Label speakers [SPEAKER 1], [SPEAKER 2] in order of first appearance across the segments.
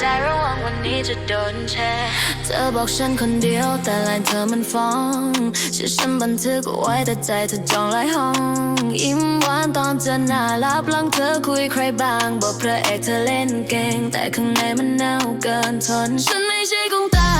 [SPEAKER 1] ใจระวังวันนี้จะโดนแชร์
[SPEAKER 2] เธอบอกฉันคนเดียวแต่ลายเธอมันฟ้องชื่อฉันบันทึกไว้แต่ใจเธอจองหลายห้องยิ้มหวานตอนเจอหน้าลับหลังเธอคุยใครบ้าง บอกพระเอกเธอเล่นเก่งแต่ข้างในมันเน่าเกินทนฉันไม่ใช่กงตา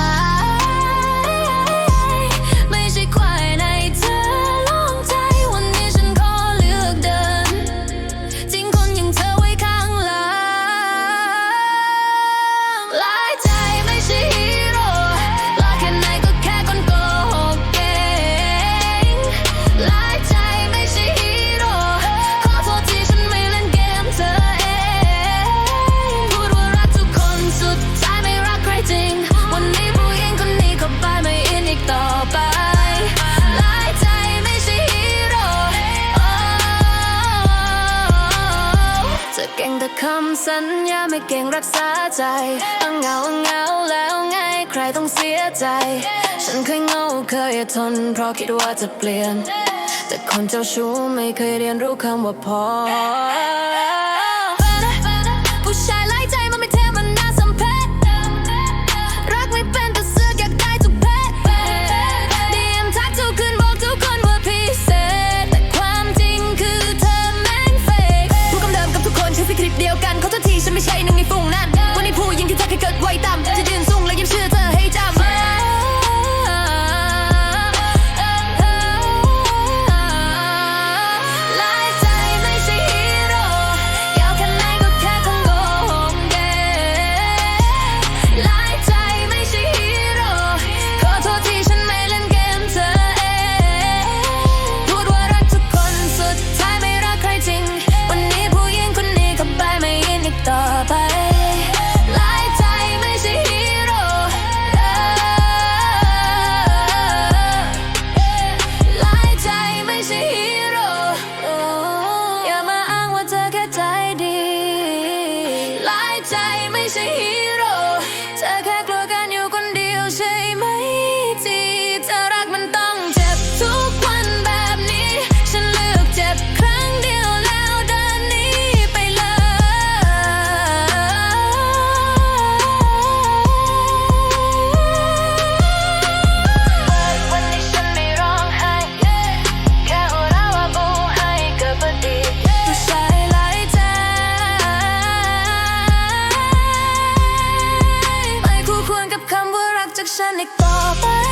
[SPEAKER 2] แต่คำสัญญาไม่เก่งรักษาใจอังเหงาอังเหงาแล้วไงใครต้องเสียใจ ฉันเคยเงาเคยทน เพราะคิดว่าจะเปลี่ยน แต่คนเจ้าชู้ไม่เคยเรียนรู้คำว่าพอ เดียวกันเขาจะทีฉันไม่ใช่หนึ่งในฝูงนั้นวันนี้ผู้หญิงที่เธอเคยเกิดไว้ต่ำจะยืนสู้ ต่อไปหลายใจไม่ใช่ฮีโร่หลายใจไม่ใช่ฮีโร่อย่ามาอ้างว่าเธอแค่ใจดีหลายใจไม่ใช่ Action, ik val